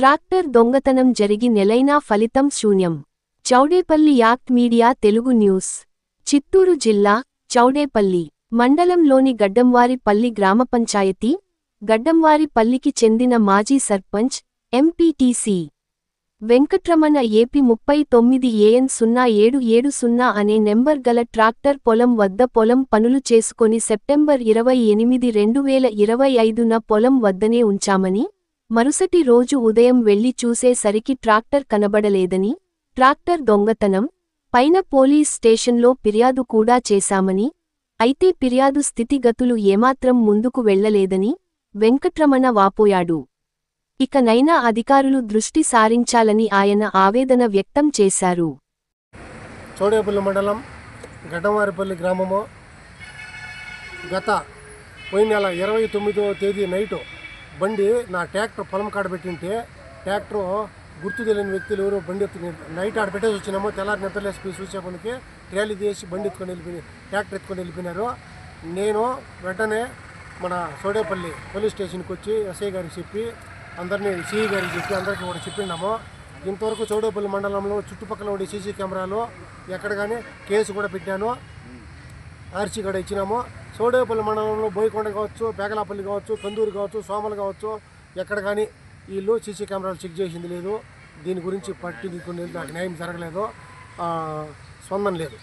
Tractor దొంగతనం జరిగి నెలైనా ఫలితం శూన్యం. Chowdepalli act media Telugu news. Chittoor జిల్లా చౌడేపల్లి మండలంలోని గడ్డంవారిపల్లి గ్రామ పంచాయతీ గడ్డంవారిపల్లికి చెందిన మాజీ సర్పంచ్ ఎంపీటీసీ. వెంకట్రమణ ఏపీ ముప్పై తొమ్మిది ఏఎన్ సున్నా ఏడు ఏడు సున్నా అనే నెంబర్ గల ట్రాక్టర్ పొలం వద్ద పొలం పనులు చేసుకొని సెప్టెంబర్ ఇరవై ఎనిమిది రెండు వేల ఇరవై ఐదున పొలం వద్దనే ఉంచామని మరుసటి రోజు ఉదయం వెళ్ళి చూసేసరికి ట్రాక్టర్ కనబడలేదని ట్రాక్టర్ దొంగతనం పైన పోలీస్ స్టేషన్లో ఫిర్యాదు కూడా చేశామని అయితే ఫిర్యాదు స్థితిగతులు ఏమాత్రం ముందుకు వెళ్ళలేదని వెంకట్రమణ వాపోయాడు. ఇకనైనా అధికారులు దృష్టి సారించాలని ఆయన ఆవేదన వ్యక్తం చేశారు. చోడేపల్లి మండలం గడ్డవారిపల్లి గ్రామము గత పోయిన నెల ఇరవై తొమ్మిదో తేదీ నైటు బండి నా ట్రాక్టర్ పొలం కాడ పెట్టింటే ట్రాక్టర్ గుర్తు తెలియని వ్యక్తులు ఎవరో బండి ఎత్తుకుని నైట్ ఆడ పెట్టేసి వచ్చినామో. తెల్లారి నిద్రలేసి చూసేపనికి ట్రాలీ తీసి బండి ఎత్తుకొని వెళ్ళిపోయి ట్రాక్టర్ ఎత్తుకొని వెళ్ళిపోయినారు. నేను వెంటనే మన సోడేపల్లి పోలీస్ స్టేషన్కి వచ్చి ఎస్ఐ గారికి చెప్పి అందరినీ సిఐ గారికి చెప్పి అందరికీ కూడా చెప్పినాము. ఇంతవరకు చౌడేపల్లి మండలంలో చుట్టుపక్కల ఉండే సీసీ కెమెరాలు ఎక్కడ కానీ కేసు కూడా పెట్టాను. ఆర్సీ కూడా ఇచ్చినాము. సోడేపల్లి మండలంలో బోయకొండ కావచ్చు పేకలాపల్లి కావచ్చు కందూరు కావచ్చు సోమలు కావచ్చు ఎక్కడ కానీ వీళ్ళు సీసీ కెమెరాలు చెక్ చేసింది లేదు. దీని గురించి పట్టించుకునేది నాకు న్యాయం జరగలేదు. స్పందన లేదు.